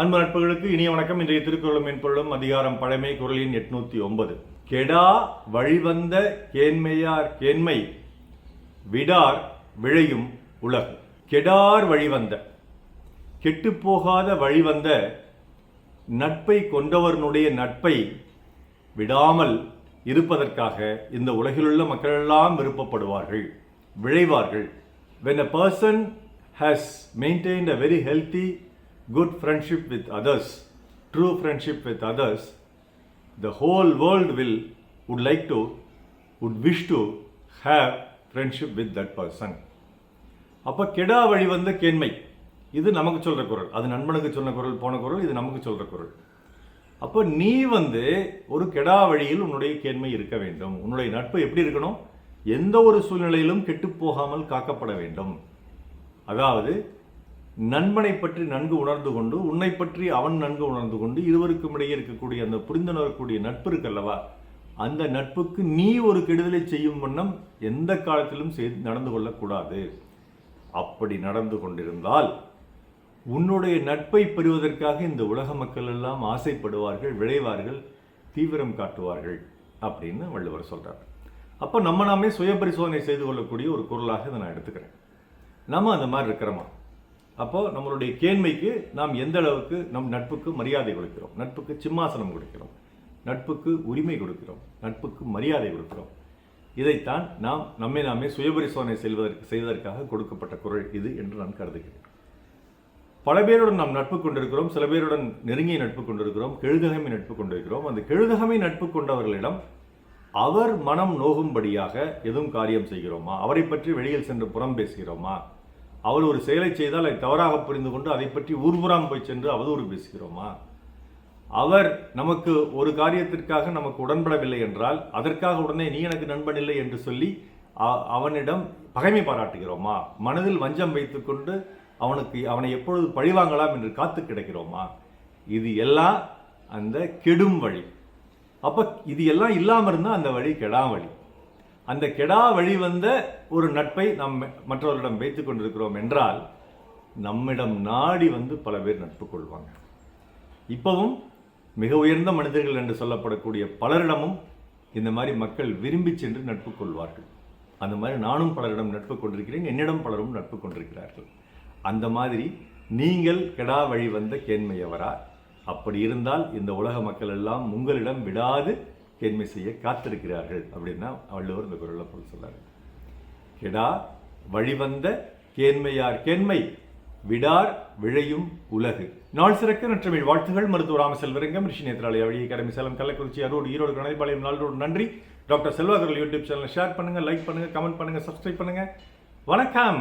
அன்பு நட்புகளுக்கு இனிய வணக்கம். இன்றைய திருக்குறளும் மென்பொருளும் அதிகாரம் பழமை குரலின் எட்நூத்தி ஒன்பது. கெடா வழிவந்த கேண்மையார் கேண்மை விடார் விழையும் உலகு. கெடார் வழிவந்த கெட்டுப்போகாத வழிவந்த நட்பை கொண்டவர்களுடைய நட்பை விடாமல் இருப்பதற்காக இந்த உலகிலுள்ள மக்களெல்லாம் விருப்பப்படுவார்கள் விழைவார்கள். When a person has maintained a very healthy good friendship with others true friendship with others the whole world will would like to would wish to have friendship with that person. அப்போ கெடா வழி வந்த கேண்மை. இது நமக்கு சொல்கிற குரல். அது நண்பனுக்கு சொன்ன குரல் போன குரல் இது நமக்கு சொல்கிற குரல். அப்போ நீ வந்து ஒரு கெடா வழியில் உன்னுடைய கேண்மை இருக்க வேண்டும். உன்னுடைய நட்பு எப்படி இருக்கணும்? எந்த ஒரு சூழ்நிலையிலும் கெட்டுப் போகாமல் காக்கப்பட வேண்டும். அதாவது நண்பனை பற்றி நன்கு உணர்ந்து கொண்டு உன்னை பற்றி அவன் நன்கு உணர்ந்து கொண்டு இருவருக்கும் இடையே இருக்கக்கூடிய அந்த புரிந்துணரக்கூடிய நட்பு இருக்கல்லவா அந்த நட்புக்கு நீ ஒரு கெடுதலை செய்யும் வண்ணம் எந்த காலத்திலும் செய்து நடந்து கொள்ளக்கூடாது. அப்படி நடந்து கொண்டிருந்தால் உன்னுடைய நட்பை பெறுவதற்காக இந்த உலக மக்கள் எல்லாம் ஆசைப்படுவார்கள் விளைவார்கள் தீவிரம் காட்டுவார்கள் அப்படின்னு வள்ளுவர் சொல்கிறார் அப்போ நம்ம நாமே சுய பரிசோதனை செய்து கொள்ளக்கூடிய ஒரு குரலாக இதை நான் எடுத்துக்கிறேன். நம்ம அந்த மாதிரி இருக்கிறோமா? அப்போது நம்மளுடைய கேண்மைக்கு நாம் எந்த அளவுக்கு நம் நட்புக்கு மரியாதை கொடுக்கிறோம்? நட்புக்கு சிம்மாசனம் கொடுக்கிறோம். நட்புக்கு உரிமை கொடுக்கிறோம். நட்புக்கு மரியாதை கொடுக்கிறோம். இதைத்தான் நாம் நம்மை நாமே சுயபரிசோதனை செய்வதற்கு செய்வதற்காக கொடுக்கப்பட்ட குரல் இது என்று நான் கருதுகிறேன். பல பேருடன் நாம் நட்பு கொண்டிருக்கிறோம். சில பேருடன் நெருங்கிய நட்பு கொண்டிருக்கிறோம். கெழுதகமை நட்பு கொண்டிருக்கிறோம். அந்த கெழுதகமை நட்பு கொண்டவர்களிடம் அவர் மனம் நோகும்படியாக எதுவும் காரியம் செய்கிறோமா? அவரை பற்றி வெளியில் சென்று புறம் பேசுகிறோமா? அவள் ஒரு செயலை செய்தால் அதை தவறாக புரிந்து கொண்டு அதை பற்றி ஊர்புறாம் போய் சென்று அவதூறு பேசுகிறோமா? அவர் நமக்கு ஒரு காரியத்திற்காக நமக்கு உடன்படவில்லை என்றால் அதற்காக உடனே நீ எனக்கு நண்பன் இல்லை என்று சொல்லி அவனிடம் பகைமை பாராட்டுகிறோமா? மனதில் வஞ்சம் வைத்துக்கொண்டு அவனுக்கு அவனை எப்பொழுது பழிவாங்கலாம் என்று காத்து கிடக்கிறோமா? இது எல்லாம் அந்த கெடும் வழி. அப்போ இது எல்லாம் இல்லாமல் இருந்தால் அந்த வழி கெடா வழி அந்த கெடா வழி வந்த ஒரு நட்பை நாம் மற்றவர்களிடம் வைத்து கொண்டிருக்கிறோம் என்றால் நம்மிடம் நாடி வந்து பல பேர் நட்பு கொள்வாங்க. இப்பவும் மிக உயர்ந்த மனிதர்கள் என்று சொல்லப்படக்கூடிய பலரிடமும் இந்த மாதிரி மக்கள் விரும்பி சென்று நட்பு கொள்வார்கள். அந்த மாதிரி நானும் பலரிடம் நட்பு கொண்டிருக்கிறேன் என்னிடம் பலரும் நட்பு கொண்டிருக்கிறார்கள். அந்த மாதிரி நீங்கள் கெடா வழி வந்த கேண்மையவரா? அப்படி இருந்தால் இந்த உலக மக்கள் எல்லாம் உங்களிடம் விடாது கேண்மை செய்ய காத்திருக்கிறார்கள் அப்படின்னா வள்ளுவர் இந்த குரலில் போல் சொல்றாரு கெடா வழிவந்த கேண்மையார் கேண்மை விடார் விழையும் உலகு. நாள் சிறக்க நற்றமிழ் வாழ்த்துகள். மருத்துவர் ராமசெல்வரங்கம் ரிஷி நேத்ராலய வழி கடமை சேலம் கள்ளக்குறிச்சி அரோடு ஈரோடு கணபாளையம் நாளோடு நன்றி. டாக்டர் செல்வாகர்கள் யூடியூப் சேனலை ஷேர் பண்ணுங்கள் லைக் பண்ணுங்கள் கமெண்ட் பண்ணுங்கள் சப்ஸ்கிரைப் பண்ணுங்கள் வணக்கம்.